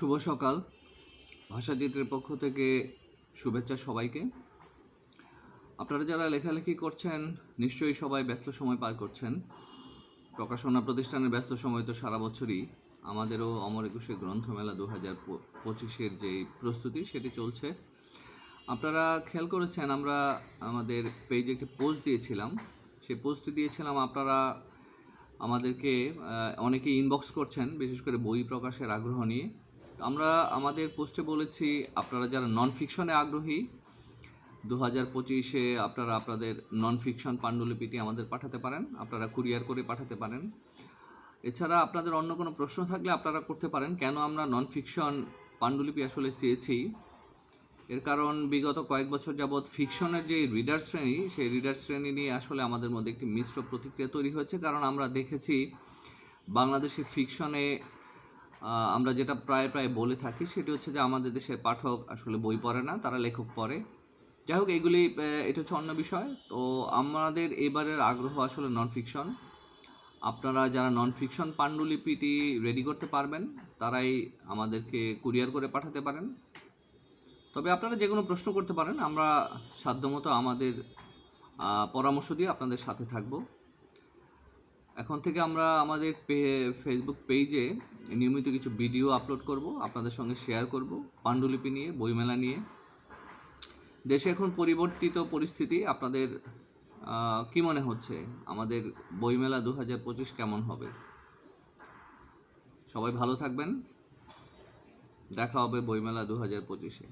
শুভ সকাল। ভাষাচিত্রের পক্ষ থেকে শুভেচ্ছা সবাইকে। আপনারা যারা লেখালেখি করছেন, নিশ্চয়ই সবাই ব্যস্ত সময় পার করছেন। প্রকাশনা প্রতিষ্ঠানের ব্যস্ত সময় তো সারা বছরই। আমাদেরও অমর একুশে গ্রন্থমেলা দু হাজার পঁচিশের যে প্রস্তুতি, সেটি চলছে। আপনারা খেয়াল করেছেন, আমরা আমাদের পেজে একটি পোস্ট দিয়েছিলাম। সেই পোস্টটি দিয়েছিলাম, আপনারা আমাদেরকে অনেকে ইনবক্স করছেন, বিশেষ করে বই প্রকাশের আগ্রহ নিয়ে। আমরা আমাদের পোস্টে বলেছি, আপনারা যারা নন ফিকশনে আগ্রহী দু হাজার পঁচিশে আপনারা আপনাদের নন ফিকশন পাণ্ডুলিপিটি আমাদের পাঠাতে পারেন, আপনারা কুরিয়ার করে পাঠাতে পারেন। এছাড়া আপনাদের অন্য কোনো প্রশ্ন থাকলে আপনারা করতে পারেন, কেন আমরা নন ফিকশন পাণ্ডুলিপি আসলে চেয়েছি? এর কারণ, বিগত কয়েক বছর যাবৎ ফিকশনের যে রিডার শ্রেণি, সেই রিডার শ্রেণি নিয়ে আসলে আমাদের মধ্যে একটি মিশ্র প্রতিক্রিয়া তৈরি হয়েছে। কারণ আমরা দেখেছি, বাংলাদেশে ফিকশনে আমরা যেটা প্রায় প্রায় বলে থাকি সেটি হচ্ছে যে আমাদের দেশের পাঠক আসলে বই পড়ে না, তারা লেখক পড়ে। যাই হোক, এগুলি এটা হচ্ছে অন্য বিষয়। তো আমাদের এবারের আগ্রহ আসলে নন ফিকশন আপনারা যারা নন ফিকশন পাণ্ডুলিপিটি রেডি করতে পারবেন, তারাই আমাদেরকে কুরিয়ার করে পাঠাতে পারেন। তবে আপনারা যে কোনো প্রশ্ন করতে পারেন, আমরা সাধ্যমতো আমাদের পরামর্শ দিয়ে আপনাদের সাথে থাকব। এখন থেকে আমরা আমাদের ফেসবুক পেজে নিয়মিত কিছু ভিডিও আপলোড করব, আপনাদের সঙ্গে শেয়ার করব, পাণ্ডুলিপি নিয়ে, বইমেলা নিয়ে। দেশে এখন পরিবর্তিত পরিস্থিতি, আপনাদের কি মনে হচ্ছে? আমাদের বইমেলা দু হাজার পঁচিশ কেমন হবে? সবাই ভালো থাকবেন। দেখা হবে বইমেলা দু হাজার পঁচিশে।